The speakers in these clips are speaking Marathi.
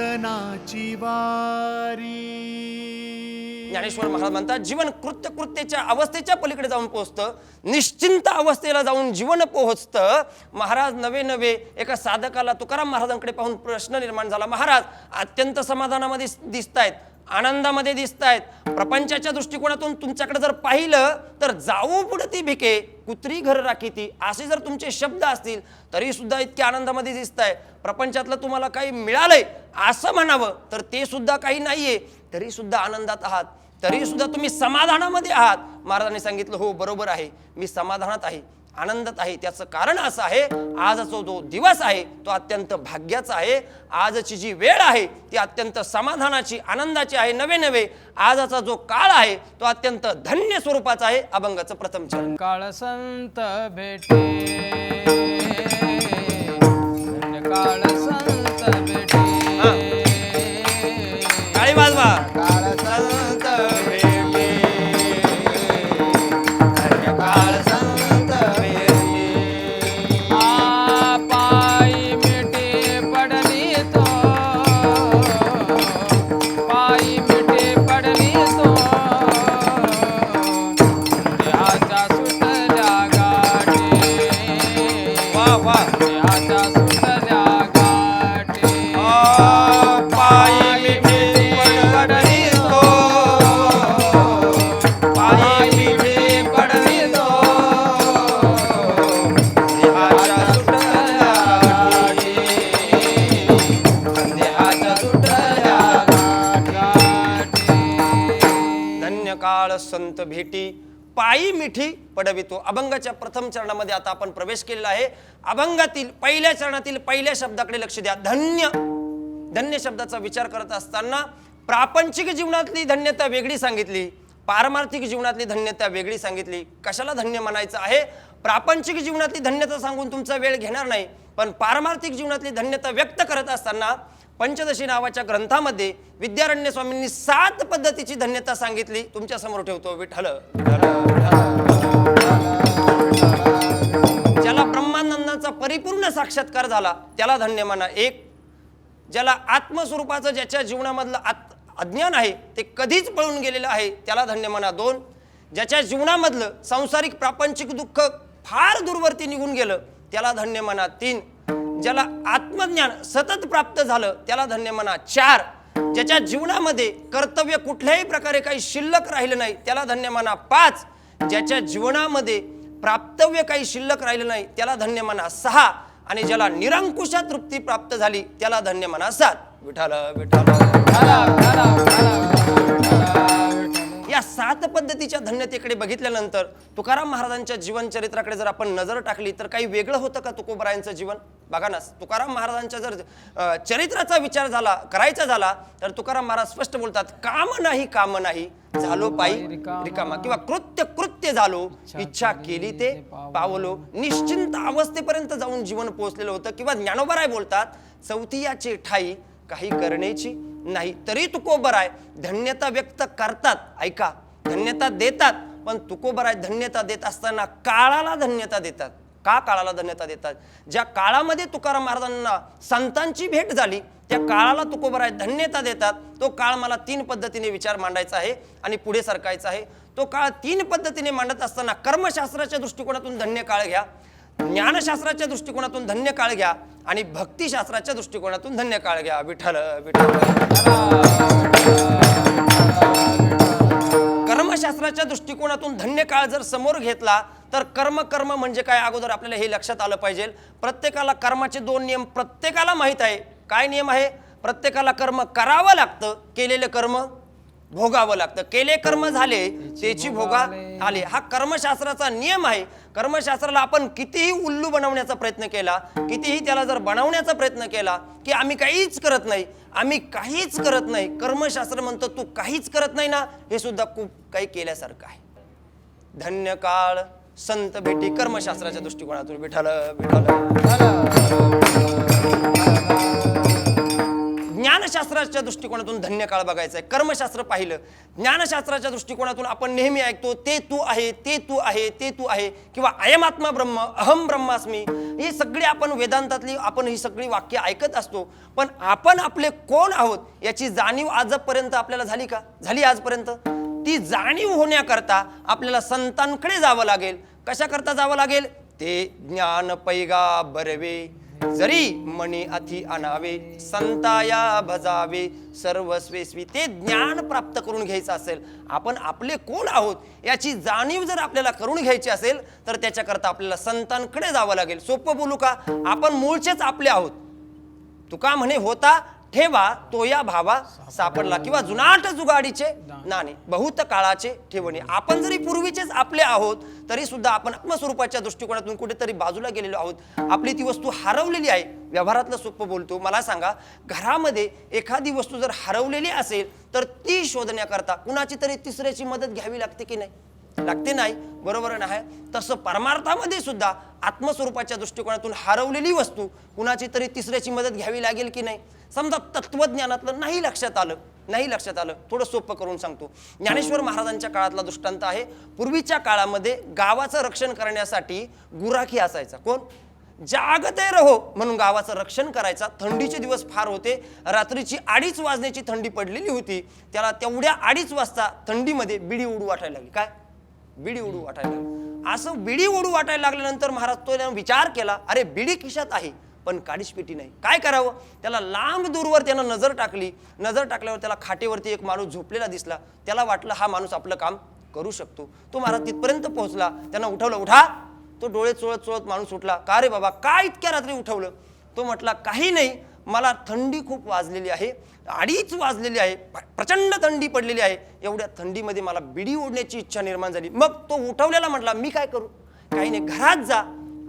कीर्तनाची वारी. ज्ञानेश्वर महाराज म्हणतात जीवन कृत्य कृत्यच्या अवस्थेच्या पलीकडे जाऊन पोहोचतं. निश्चिंत अवस्थेला जाऊन जीवन पोहोचतं. महाराज नवे नवे एका साधकाला तुकाराम महाराजांकडे पाहून प्रश्न निर्माण झाला. महाराज अत्यंत समाधानामध्ये दिसतायत. आनंदामध्ये दिसत आहेत प्रपंचाच्या दृष्टिकोनातून तुमच्याकडे जर पाहिलं तर जाऊ पुढे ती भिके कुत्री घर राखीती असे जर तुमचे शब्द असतील तरी सुद्धा इतके आनंदामध्ये आहे प्रपंचातलं तुम्हाला काही मिळालंय असं म्हणावं तर ते सुद्धा काही नाहीये. तरी सुद्धा आनंदात आहात. तरी सुद्धा तुम्ही समाधानामध्ये आहात. महाराजांनी सांगितलं हो बरोबर आहे. मी समाधानात आहे. आनंदात आहे. त्याचं कारण असं आहे आजचा जो दिवस आहे तो अत्यंत भाग्याचा आहे. आजची जी वेळ आहे ती अत्यंत समाधानाची आनंदाची आहे. नवे नवे आजचा जो काळ आहे तो अत्यंत धन्य स्वरूपाचा आहे. अभंगाचं प्रथम चरण. काळ संत भेटे. काळ संत भेटे. काळी वाजवा. संत भेटी पायी मिठी पडवितो. अभंगाच्या प्रथम चरणामध्ये आता आपण प्रवेश केलेला आहे. अभंगातील पहिल्या चरणातील पहिल्या शब्दाकडे लक्ष द्या. धन्य. धन्य शब्दाचा विचार करत असताना प्रापंचिक जीवनातली धन्यता वेगळी सांगितली. पारमार्थिक जीवनातली धन्यता वेगळी सांगितली. कशाला धन्य म्हणायचं आहे? प्रापंचिक जीवनातली धन्यता सांगून तुमचा वेळ घेणार नाही. पण पारमार्थिक जीवनातली धन्यता व्यक्त करत असताना पंचदशी नावाच्या ग्रंथामध्ये विद्यारण्य स्वामींनी सात पद्धतीची धन्यता सांगितली. तुमच्यासमोर ठेवतो विठ्ठल. ज्याला ब्रह्मानंदाचा परिपूर्ण साक्षात्कार झाला त्याला धन्य म्हणा एक. ज्याला आत्मस्वरूपाचं ज्याच्या जीवनामधलं आत् अज्ञान आहे ते कधीच पळून गेलेलं आहे त्याला धन्य म्हणा दोन. ज्याच्या जीवनामधलं सांसारिक प्रापंचिक दुःख फार दूरवरती निघून गेलं त्याला धन्य म्हणा तीन. ज्याला आत्मज्ञान सतत प्राप्त झालं त्याला धन्य म्हणा. चार ज्याच्या जीवनामध्ये कर्तव्य कुठल्याही प्रकारे काही शिल्लक राहिलं नाही त्याला धन्य म्हणा. पाच ज्याच्या जीवनामध्ये प्राप्तव्य काही शिल्लक राहिलं नाही त्याला धन्य म्हणा. सहा आणि ज्याला निरंकुशा तृप्ती प्राप्त झाली त्याला धन्य म्हणा. सात. विठाल विठाल या सात पद्धतीच्या धन्यतेकडे बघितल्यानंतर तुकाराम महाराजांच्या जीवन चरित्राकडे जर आपण नजर टाकली तर काही वेगळं होतं का तुकोबरायांचं जीवन? बघा ना तुकाराम महाराजांच्या जर चरित्राचा विचार झाला करायचा झाला तर तुकाराम महाराज स्पष्ट बोलतात काम नाही काम नाही झालो पायी रिकामा. किंवा कृत्य कृत्य झालो इच्छा केली ते पावलो. निश्चिंत अवस्थेपर्यंत जाऊन जीवन पोहोचलेलं होतं. किंवा ज्ञानोबराय बोलतात चौथीयाचे ठाई काही करण्याची नाही तरी तुकोबराय आहे. धन्यता व्यक्त करतात ऐका. धन्यता देतात पण तुकोबराय आहे धन्यता देत असताना काळाला धन्यता देतात. का काळाला धन्यता देतात? ज्या काळामध्ये तुकाराम महाराजांना संतांची भेट झाली त्या काळाला तुकोबराय आहे धन्यता देतात. तो काळ मला तीन पद्धतीने विचार मांडायचा आहे आणि पुढे सरकायचा आहे. तो काळ तीन पद्धतीने मांडत असताना कर्मशास्त्राच्या दृष्टिकोनातून धन्य काळ घ्या. ज्ञानशास्त्राच्या दृष्टिकोनातून धन्य काळ घ्या आणि भक्तिशास्त्राच्या दृष्टिकोनातून धन्य काळ घ्या. विठ्ठल विठ्ठल. कर्मशास्त्राच्या दृष्टिकोनातून धन्य काळ जर समोर घेतला तर कर्म कर्म म्हणजे काय? अगोदर आपल्याला हे लक्षात आलं पाहिजे. प्रत्येकाला कर्माचे दोन नियम प्रत्येकाला माहीत आहे. काय नियम आहे? प्रत्येकाला कर्म करावं लागतं केलेलं कर्म. भोगावं लागतं. केले कर्म झाले त्याची भोगा आले. हा कर्मशास्त्राचा नियम आहे. कर्मशास्त्राला आपण कितीही उल्लू बनवण्याचा प्रयत्न केला कितीही त्याला जर बनवण्याचा प्रयत्न केला की आम्ही काहीच करत नाही आम्ही काहीच करत नाही कर्मशास्त्र म्हणतो तू काहीच करत नाही ना हे सुद्धा खूप काही केल्यासारखं आहे. धन्य काळ संत भेटी कर्मशास्त्राच्या दृष्टिकोनातून. विठाल विठाल ज्ञानशास्त्राच्या दृष्टिकोनातून धन्य काळ बघायचा आहे कर्मशास्त्र पाहिलं. ज्ञानशास्त्राच्या दृष्टिकोनातून आपण नेहमी ऐकतो ते तू आहे ते तू आहे ते तू आहे किंवा अयमात्मा ब्रह्म अहम ब्रह्मास्मी ही सगळी आपण वेदांतातली आपण ही सगळी वाक्य ऐकत असतो. पण आपण आपले कोण आहोत याची जाणीव आजपर्यंत आपल्याला झाली का? झाली आजपर्यंत? ती जाणीव होण्याकरता आपल्याला संतांकडे जावं लागेल. कशाकरता जावं लागेल? ते ज्ञान पैगा बरवे. जरी मणी अति अनावे संताया भजावे सर्वस्वेस्वी ते ज्ञान प्राप्त करून घ्यायचं असेल आपण आपले कोण आहोत याची जाणीव जर आपल्याला करून घ्यायची असेल तर त्याच्याकरता आपल्याला संतांकडे जावं लागेल. सोपं बोलू का? आपण मूळचेच आपले आहोत. तुका म्हणे होता ठेवा तो या भावा सापडला. किंवा जुनाट जुगाडीचे नाणे बहुत काळाचे ठेवणे. आपण जरी पूर्वीचेच आपले आहोत तरी सुद्धा आपण आत्मस्वरूपाच्या दृष्टिकोनातून कुठेतरी बाजूला गेलेलो आहोत. आपली ती वस्तू हरवलेली आहे. व्यवहारातलं सोपं बोलतो. मला सांगा घरामध्ये एखादी वस्तू जर हरवलेली असेल तर ती शोधण्याकरता कुणाची तरी तिसऱ्याची मदत घ्यावी लागते की नाही? लागते नाही. बरोबर नाही. तसं परमार्थामध्ये सुद्धा आत्मस्वरूपाच्या दृष्टिकोनातून हरवलेली वस्तू कुणाची तरी तिसऱ्याची मदत घ्यावी लागेल की नाही? समजा तत्वज्ञानातलं नाही लक्षात आलं नाही लक्षात आलं थोडं सोपं करून सांगतो. ज्ञानेश्वर महाराजांच्या काळातला दृष्टांत आहे. पूर्वीच्या काळामध्ये गावाचं रक्षण करण्यासाठी गुराखी असायचा. कोण? जागते रहो म्हणून गावाचं रक्षण करायचा. थंडीचे दिवस फार होते. रात्रीची अडीच वाजण्याची थंडी पडलेली होती. त्याला तेवढ्या अडीच वाजता थंडीमध्ये बिडी उडू वाटायला लागली. काय? बिडी उडू वाटायला लागली. असं बिडी उडू वाटायला लागल्यानंतर महाराज तो विचार केला अरे बिडी खिशात आहे. पण काडीच पेटी नाही. काय करावं? त्याला लांब दूरवर त्यानं नजर टाकली. नजर टाकल्यावर त्याला खाटेवरती एक माणूस झोपलेला दिसला. त्याला वाटलं हा माणूस आपलं काम करू शकतो. तो महाराज तिथपर्यंत पोहोचला. त्यानं उठवलं उठा. तो डोळे चोळत चोळत माणूस उठला. का रे बाबा? का इतक्या रात्री उठवलं? तो म्हटला काही नाही. मला थंडी खूप वाजलेली आहे. अडीच वाजलेली आहे. प्रचंड थंडी पडलेली आहे. एवढ्या थंडीमध्ये मला बिडी ओढण्याची इच्छा निर्माण झाली. मग तो उठवलेला म्हटला मी काय करू? काही नाही. घरात जा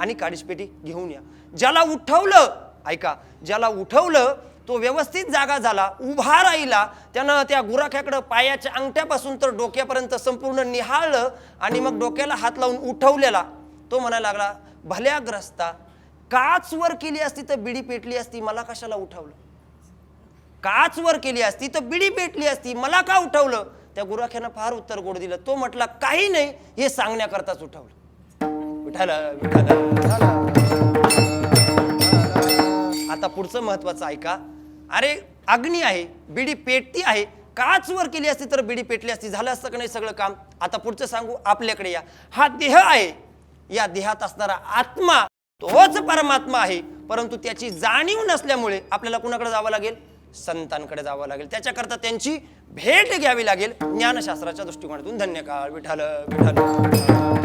आणि काडीसपेटी घेऊन या. ज्याला उठवलं ऐका ज्याला उठवलं तो व्यवस्थित जागा झाला उभा राहिला त्यानं त्या गुराख्याकडं पायाच्या अंगठ्यापासून तर डोक्यापर्यंत संपूर्ण निहाळलं आणि मग डोक्याला हात लावून उठवलेला. तो म्हणायला लागला भल्या ग्रस्ता काच वर केली असती तर बिडी पेटली असती मला कशाला उठवलं? काच वर केली असती तर बिडी पेटली असती मला का उठवलं? त्या गुराख्यानं फार उत्तर गोड दिलं. तो म्हटला काही नाही हे सांगण्याकरताच उठवलं. विठाला विठाला आता पुढचं महत्वाचं ऐका. अरे अग्नी आहे बिडी पेटती आहे. काच वर केली असती तर बिडी पेटली असती. झालं असतं का नाही सगळं काम? आता पुढचं सांगू आपल्याकडे या. हा देह आहे. या देहात असणारा आत्मा तोच परमात्मा आहे. परंतु त्याची जाणीव नसल्यामुळे आपल्याला कुणाकडे जावं लागेल? संतांकडे जावं लागेल. त्याच्याकरता त्यांची भेट घ्यावी लागेल. ज्ञानशास्त्राच्या दृष्टिकोनातून धन्यकाळ. विठाल विठाल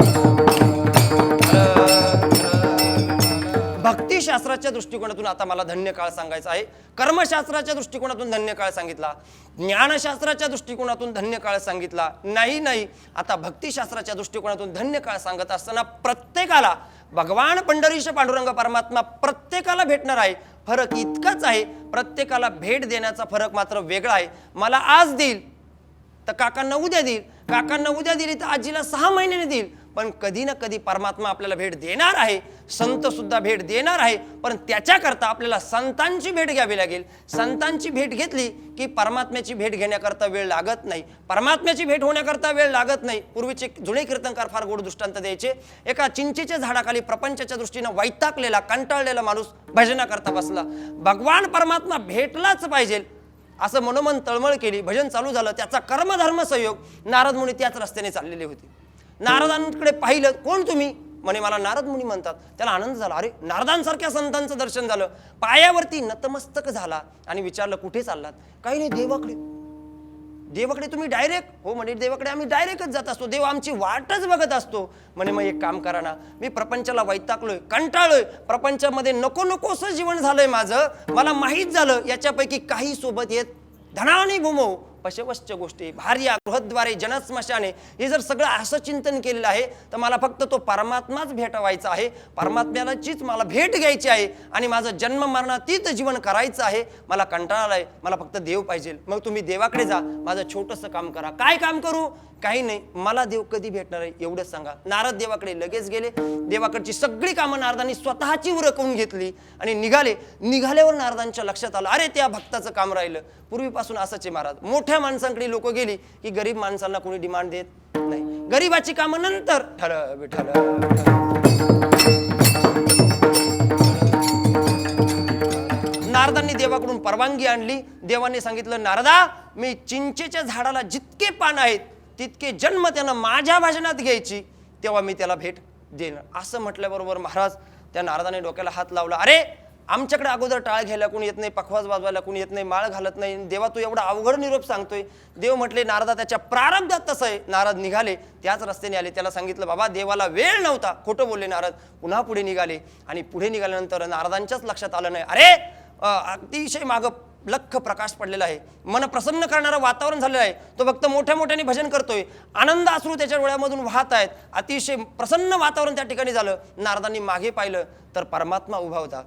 भक्तिशास्त्राच्या दृष्टिकोनातून आता मला धन्य काळ सांगायचा आहे. कर्मशास्त्राच्या दृष्टिकोनातून धन्य काळ सांगितला. ज्ञानशास्त्राच्या दृष्टिकोनातून धन्य काळ सांगितला. नाही नाही. आता भक्तिशास्त्राच्या दृष्टिकोनातून धन्य काळ सांगत असताना प्रत्येकाला भगवान पंढरीश पांडुरंग परमात्मा प्रत्येकाला भेटणार आहे. फरक इतकाच आहे प्रत्येकाला भेट देण्याचा फरक मात्र वेगळा आहे. मला आज देईल तर काकांना उद्या देईल. काकांना उद्या दिली तर आजीला सहा महिन्याने देईल. पण कधी ना कधी परमात्मा आपल्याला भेट देणार आहे. संत सुद्धा भेट देणार आहे. पण त्याच्याकरता आपल्याला संतांची भेट घ्यावी लागेल. संतांची भेट घेतली की परमात्म्याची भेट घेण्याकरता वेळ लागत नाही. परमात्म्याची भेट होण्याकरता वेळ लागत नाही. पूर्वीचे जुने कीर्तनकार फार गोड दृष्टांत द्यायचे. एका चिंचेच्या झाडाखाली प्रपंचाच्या दृष्टीनं वैतागलेला कंटाळलेला माणूस भजनाकरता बसला. भगवान परमात्मा भेटलाच पाहिजे. असं मनोमन तळमळ केली. भजन चालू झालं. त्याचा कर्मधर्म संयोग. नारद मुनी त्याच रस्त्याने चाललेले होते. नारदांकडे पाहिलं कोण तुम्ही? म्हणे मला नारद मुनी म्हणतात. त्याला आनंद झाला. अरे नारदांसारख्या संतांचं दर्शन झालं. पायावरती नतमस्तक झाला आणि विचारलं कुठे चाललात? काही नाही देवाकडे. देवाकडे तुम्ही डायरेक्ट हो म्हणे देवाकडे आम्ही डायरेक्टच जात असतो. देव आमची वाटच बघत असतो. म्हणे मग एक काम करा ना. मी प्रपंचाला वैतागलोय कंटाळलोय. प्रपंचामध्ये नको नकोसं जीवन झालंय माझं. मला माहीत झालं याच्यापैकी काही सोबत येत धनाने भूमव पशवश्च गोष्टी भार्या गृहद्वारे जनस्मशाने हे जर सगळं असं चिंतन केलेलं आहे तर मला फक्त तो परमात्माच भेटवायचा आहे. परमात्म्यालाचीच मला भेट घ्यायची आहे आणि माझं जन्म मरणातीत जीवन करायचं आहे. मला कंटाळा आहे मला फक्त देव पाहिजे. मग तुम्ही देवाकडे जा माझं छोटंसं काम करा. काय काम करू? काही नाही मला देव कधी भेटणार आहे एवढंच सांगा. नारद देवाकडे लगेच गेले. देवाकडची सगळी कामं नारदांनी स्वतःची उरकवून घेतली आणि निघाले. निघाल्यावर नारदांच्या लक्षात आलं अरे त्या भक्ताचं काम राहिलं. पूर्वीपासून असंच आहे महाराज. मोठ्या माणसांकडे लोक गेली की गरीब माणसांना कोणी डिमांड देत नाही. गरीबाची कामं नंतर. ठर ठरव. नारदांनी देवाकडून परवानगी आणली. देवाने सांगितलं नारदा मी चिंचेच्या झाडाला जितके पान आहेत तितके जन्म त्यानं माझ्या भाषणात घ्यायची तेव्हा मी त्याला भेट देईन. असं म्हटल्याबरोबर महाराज त्या नारदाने डोक्याला हात लावला अरे आमच्याकडे अगोदर टाळ घ्यायला कोणी येत नाही पखवाज वाजवायला कोणी येत नाही माळ घालत नाही. देवा तू एवढा अवघड निरोप सांगतोय. देव म्हटले नारदा त्याच्या प्रारब्धात तसं आहे. नारद निघाले त्याच रस्त्याने आले. त्याला सांगितलं बाबा देवाला वेळ नव्हता. खोटं बोलले नारद. पुन्हा पुढे निघाले आणि पुढे निघाल्यानंतर नारदांच्याच लक्षात आलं नाही. अरे अतिशय मागं लख प्रकाश पडलेला आहे. मन प्रसन्न करणारं वातावरण झालेलं आहे. तो फक्त मोठ्या मोठ्याने भजन करतोय. आनंद अश्रू त्याच्या डोळ्यामधून वाहत आहेत. अतिशय प्रसन्न वातावरण त्या ठिकाणी झालं. नारदांनी मागे पाहिलं. तर परमात्मा उभा होता.